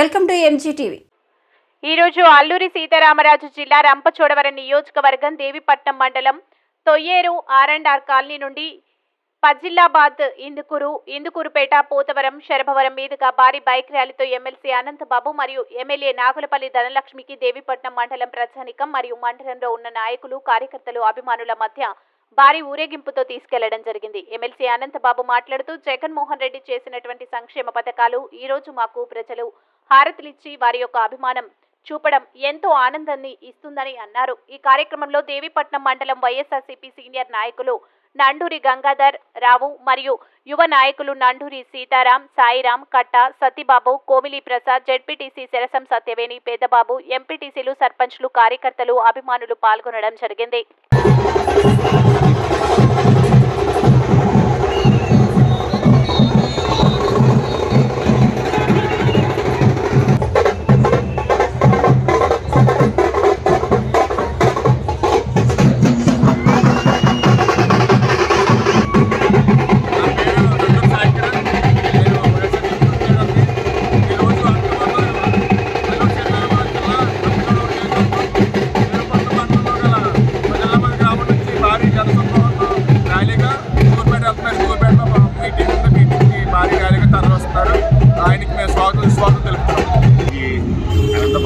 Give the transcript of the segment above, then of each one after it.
Welcome to MG TV. ఈరోజు అల్లూరి సీతారామరాజు జిల్లా రంపచోడవరం నియోజకవర్గం దేవిపట్నం మండలం Toyyeru R and R colony నుండి పజిల్లాబాద్ ఇందుకూరు ఇందుకూరుపేట పోతవరం శరభవరం మీదుగా భారీ బైక్ ర్యాలీతో ఎమ్మెల్సీ అనంతబాబు మరియు ఎమ్మెల్యే నాగులపల్లి ధనలక్ష్మికి దేవిపట్నం మండలం ప్రజానికం మరియు మండలంలో ఉన్న నాయకులు కార్యకర్తలు అభిమానుల మధ్య భారీ ఊరేగింపుతో తీసుకెళ్ళడం జరిగింది. ఎమ్మెల్సీ అనంతబాబు మాట్లాడుతూ జగన్మోహన్ రెడ్డి చేసినటువంటి సంక్షేమ పథకాలు ఈ రోజు మాకు ప్రజలు హారతులిచ్చి వారి యొక్క అభిమానం చూపడం ఎంతో ఆనందాన్ని ఇస్తుందని అన్నారు. ఈ కార్యక్రమంలో దేవిపట్నం మండలం వైఎస్ఆర్సీపీ సీనియర్ నాయకులు నండూరి గంగాధర్ రావు మరియు యువ నాయకులు నండూరి సీతారాం సాయిరాం కట్ట సతీబాబు కోమిలి ప్రసాద్ జెడ్పీటీసీ శరసం సత్యవేణి పేదబాబు ఎంపీటీసీలు సర్పంచ్లు కార్యకర్తలు అభిమానులు పాల్గొనడం జరిగింది.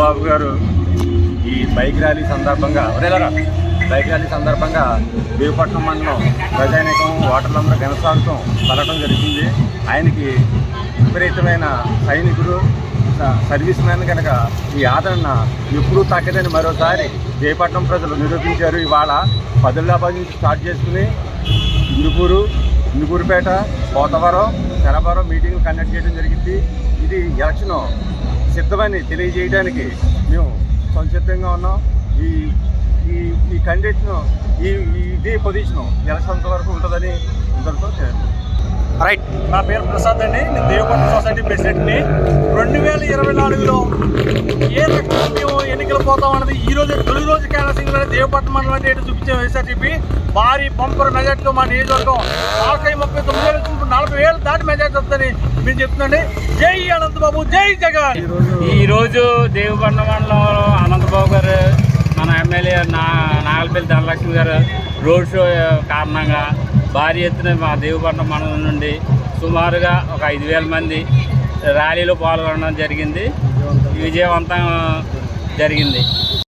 బాబు గారు ఈ బైక్ ర్యాలీ సందర్భంగా బైక్ ర్యాలీ సందర్భంగా విరుపట్నం మండలం ప్రజానీకం ఓటర్లందరూ ఘనస్వాగతం పలకడం జరిగింది. ఆయనకి విపరీతమైన సైనికుడు సర్వీస్ మ్యాన్ కనుక ఈ ఆదరణ ఎప్పుడూ తగ్గదని మరోసారి జయపట్నం ప్రజలు నిరూపించారు. ఇవాళ పదిలాబాద్ నుంచి స్టార్ట్ చేసుకుని ఇందుకూరు ఇందుకూరుపేట పోతవరం శరవరం మీటింగ్ కండక్ట్ చేయడం జరిగింది. ఇది ఎలక్షన్ సిద్ధమని తెలియజేయడానికి మేము సంసిద్ధంగా ఉన్నాం. ఈ ఈ ఈ కండిషన్ ఈ ఇదే పొజిషన్ ఎలక్షన్ వరకు ఉంటుందని ఇంతటితో రైట్ నా పేరు ప్రసాద్ అండి. నేను దేవపట్నం సొసైటీ ప్రెసిడెంట్ని. రెండు వేల ఇరవై నాలుగులో ఏ రకంగా మేము ఎన్నికలు పోతాం అన్నది ఈ రోజు తొలి రోజు క్యాన్సింగ్ దేవపట్నం మండలం అంటే చూపించే వైఎస్ఆర్సీపీ. భారీ బంపర్ మెజార్టీతో మా నియోజకవర్గం నలభై ముప్పై తొమ్మిది నలభై వేలు దాటి మెజార్టీ వస్తుందని మేము చెప్తున్నాండి జై అనంతబాబు జై జగన్. ఈరోజు దేవబండ మండలంలో అనంతబాబు గారు మన ఎమ్మెల్యే నా నాగలపల్లి ధనలక్ష్మి గారు రోడ్ షో కారణంగా భారీ ఎత్తున మా దేవబండ మండలం నుండి సుమారుగా ఒక ఐదు వేల మంది ర్యాలీలో పాల్గొనడం జరిగింది. విజయవంతం జరిగింది.